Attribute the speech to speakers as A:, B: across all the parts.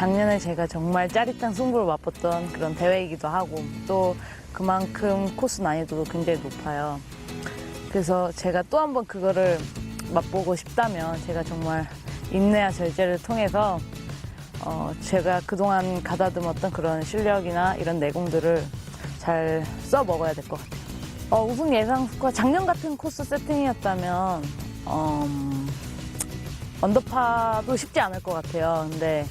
A: 작년에 제가 정말 짜릿한 승부를 맛봤던 그런 대회이기도 하고 또 그만큼 코스 난이도도 굉장히 높아요. 그래서 제가 또 한 번 그거를 맛보고 싶다면 제가 정말 인내와 절제를 통해서 어, 제가 그동안 가다듬었던 그런 실력이나 이런 내공들을 잘 써 먹어야 될 것 같아요. 어, 우승 예상 스코어 작년 같은 코스 세팅이었다면 어, 음, 언더파도 쉽지 않을 것 같아요. 근데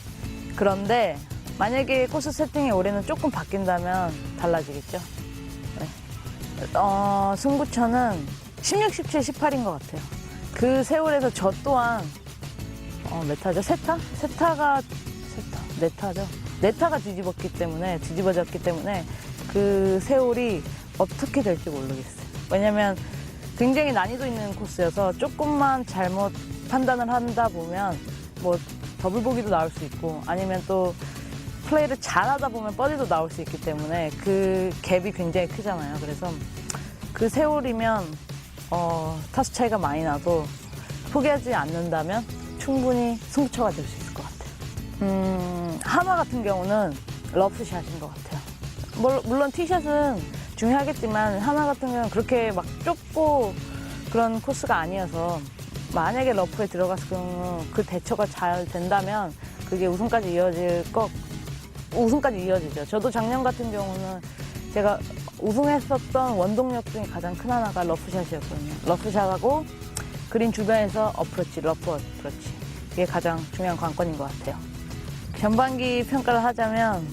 A: 그런데 만약에 코스 세팅이 올해는 조금 바뀐다면 달라지겠죠. 네. 어, 승부처는 16, 17, 18인 것 같아요. 그 세월에서 저 또한 어, 몇 타죠? 세 타? 세 타가 세 타, 네 타죠. 네 타가 뒤집었기 때문에 뒤집어졌기 때문에 그 세월이 어떻게 될지 모르겠어요. 왜냐면 굉장히 난이도 있는 코스여서 조금만 잘못 판단을 한다 보면 뭐 더블 보기도 나올 수 있고 아니면 또 플레이를 잘하다 보면 버디도 나올 수 있기 때문에 그 갭이 굉장히 크잖아요. 그래서 그 세월이면 어, 타수 차이가 많이 나도 포기하지 않는다면 충분히 승부처가 될 수 있을 것 같아요. 음, 하마 같은 경우는 러프샷인 것 같아요. 물- 물론 티샷은 중요하겠지만 하마 같은 경우는 그렇게 막 좁고 그런 코스가 아니어서 만약에 러프에 들어갔을 경우 그 대처가 잘 된다면 그게 우승까지 이어질 것 우승까지 이어지죠. 저도 작년 같은 경우는 제가 우승했었던 원동력 중에 가장 큰 하나가 러프샷이었거든요. 러프샷하고 그린 주변에서 어프로치, 러프 어프로치. 이게 가장 중요한 관건인 것 같아요. 전반기 평가를 하자면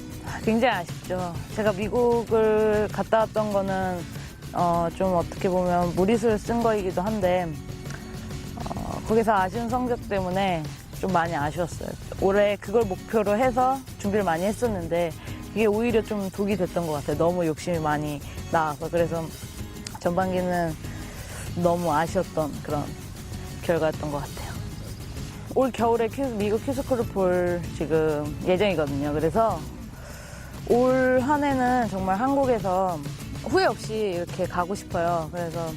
A: 굉장히 아쉽죠. 제가 미국을 갔다 왔던 거는 어, 좀 어떻게 보면 무리수를 쓴 거이기도 한데 어, 거기서 아쉬운 성적 때문에 좀 많이 아쉬웠어요. 올해 그걸 목표로 해서 준비를 많이 했었는데 이게 오히려 좀 독이 됐던 것 같아요. 너무 욕심이 많이 나와서 그래서 전반기는 너무 아쉬웠던 그런 결과였던 것 같아요. 올 겨울에 큐- 미국 큐스쿨을 볼 지금 예정이거든요. 그래서 올 한 해는 정말 한국에서 후회 없이 이렇게 가고 싶어요. 그래서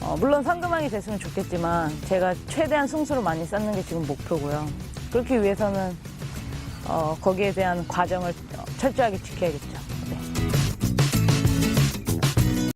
A: 어, 물론 상금왕이 됐으면 좋겠지만 제가 최대한 승수를 많이 쌓는 게 지금 목표고요. 그렇기 위해서는 어, 거기에 대한 과정을 어, 철저하게 지켜야겠죠.